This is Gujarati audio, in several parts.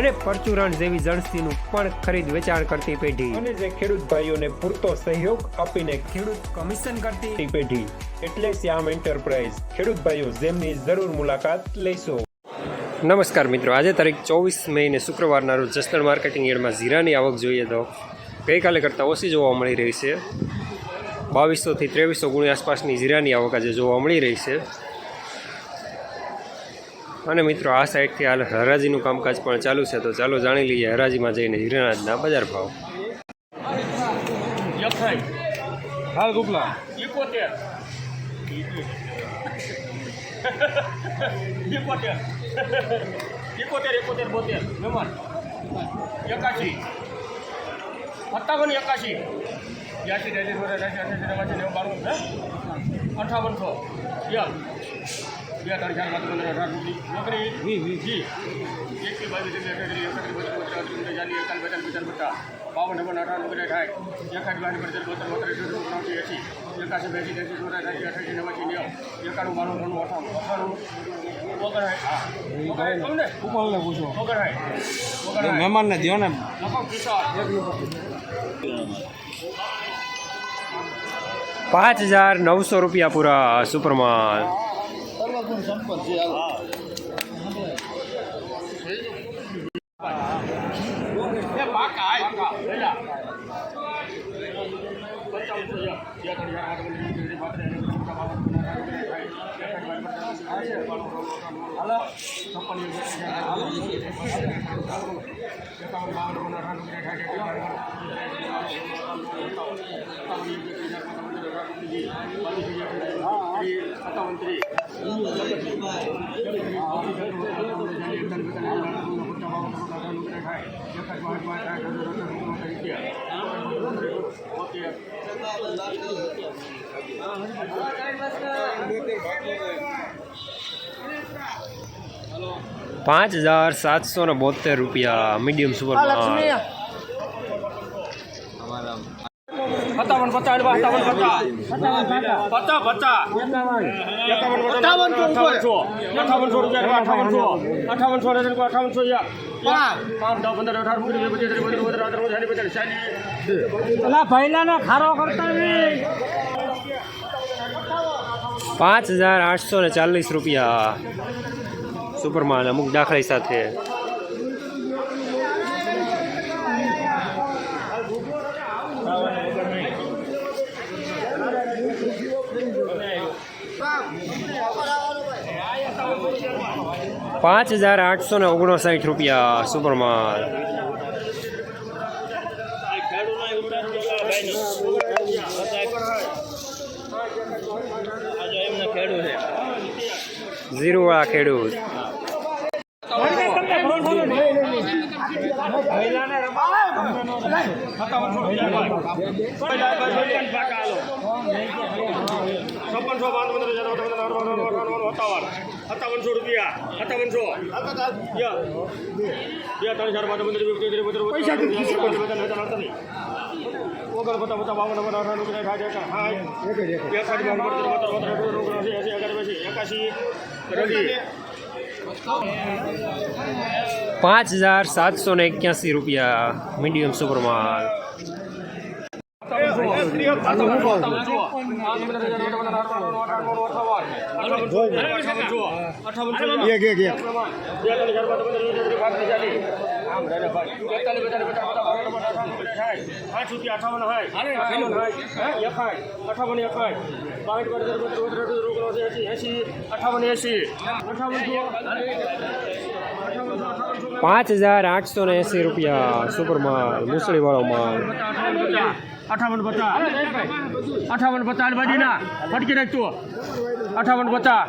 અને પરચુરણ જેવી જણસીનું પણ ખરીદ વેચાણ કરતી પેઢી. અને જે ખેડૂત ભાઈઓને પૂરતો સહયોગ આપીને ખેડૂત કમિશન કરતી પેઢી. એટલે શ્યામ એન્ટરપ્રાઇઝ. ખેડૂત ભાઈઓ જેમની જરૂર મુલાકાત લેશો. નમસ્કાર મિત્રો આજે તારીખ ચોવીસ મેને શુક્રવારના રોજ જસદણ માર્કેટિંગ યાર્ડમાં જીરાની આવક જોઈએ તો ગઈકાલે કરતાં ઓછી જોવા મળી રહી છે. બાવીસોથી ત્રેવીસો ગુણી આસપાસની જીરાની આવક આજે જોવા મળી રહી છે. અને મિત્રો આ સાઈડથી હાલ હરાજીનું કામકાજ પણ ચાલુ છે. તો ચાલો જાણી લઈએ હરાજીમાં જઈને હિરણાજના બજાર ભાવ. હાલ રૂપલા ઇકોતેર ઇકોતેર ઇકોતેર એકોતેર બોતેર. એકાશી. સત્તાવન એકાશી. બ્યાસી અઠાવનસો બે ત્રણ ચાર પાંચ પંદર અઢાર નોકરી? અઠ્યાસી એકત્રીસ બત્રીસ ચાલીસ એકતાલીસ પચાસ પચાસ બાવન અઢાર થાય. એકાઠ બાવીસ પંદર બોતેર બોતેર ત્રીસ એસી. એકાસી બેસી ત્યાસી ચોરાસી અઠ્યાસી નવાસી નેવું. એકાણું બાણું ત્રણું અઠાણું. અઠાણું ઓગણસાઠ હા. ઓગણસાઠ કહું ને ઉપરને પૂછો. ઓગણસાઠ એ ઓગણસાઠ મહેમાનને ને. પાંચ હજાર નવસો રૂપિયા પૂરા સુપરમાલ. એ પાકા આય પાકા વેલા પંચાવન છે યા બે ત્રણ ચાર આઠ નવ દસ અગિયાર બાર તેર ચૌદ હાલો છપ્પન હાલો એકાવન બાવન પંદર અઢાર ઓગણીસ સત્તાવન ત્રીસ પાંચ હજાર સાતસો ને બોતેર રૂપિયા મીડિયમ સુપરમાલ સત્તાવન પચાસ સત્તાવન પચાસ પચાસ પચાસ એકાવન અઠાવનસો અઠાવનસો રૂપિયા અઠાવનસો અઠાવનસો અઠાવનસો પાંચ. દસ પંદર અઢાર ઓગણીસ પચીસ ત્રીસ બત્રીસ બોતેર અઢાર ઓગણીસ પચાસ ખારો કરતા પાંચ હજાર આઠસો ને ચાલીસ રૂપિયા. સુપરમાલ અમુક દાખલા સાથે. પાંચ હજાર આઠસો ને ઓગણસાઠ રૂપિયા સુપરમાલ. ઝીરોવાળા ખેડૂત. છપ્પનસો પંદર હજાર સત્તાવન સત્તાવનસો રૂપિયા સત્તાવનસો બે ત્રણ ચાર પાંચ પંદર ઓગણ પચાસ પચાસ બાવન નંબર અઢાર રૂપિયા એકાવન સાઠ એકાસી એકાસી પાંચ હજાર સાતસો ને એક્યાસી રૂપિયા મીડિયમ સુપરમાલ. એક એક એક. અઠાવન એસી પાંચ હજાર આઠસો ને એસી રૂપિયા સુપરમાલ મુસળીવાળો માલ. અઠાવન પચાસ. અઠાવન પચાસ. બાજીના ફટકી નાખતું અઠાવન પચાસ.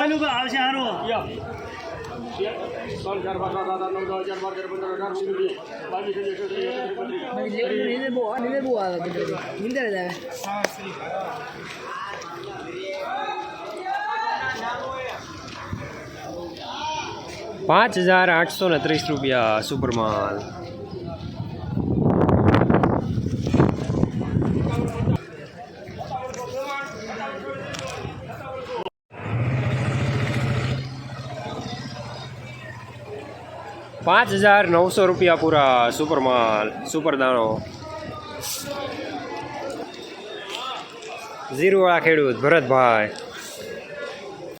પચીસ છવ્વીસ, નીંદર બહુ નીંદર બહુ આવે કુદરતી નીંદર જ આવે પાંચ હજાર આઠસો ને ત્રીસ રૂપિયા સુપરમાલ પાંચ હજાર નવસો રૂપિયા પૂરા સુપરમાલ સુપર દાણો ઝીરોવાળા ખેડૂત ભરતભાઈ.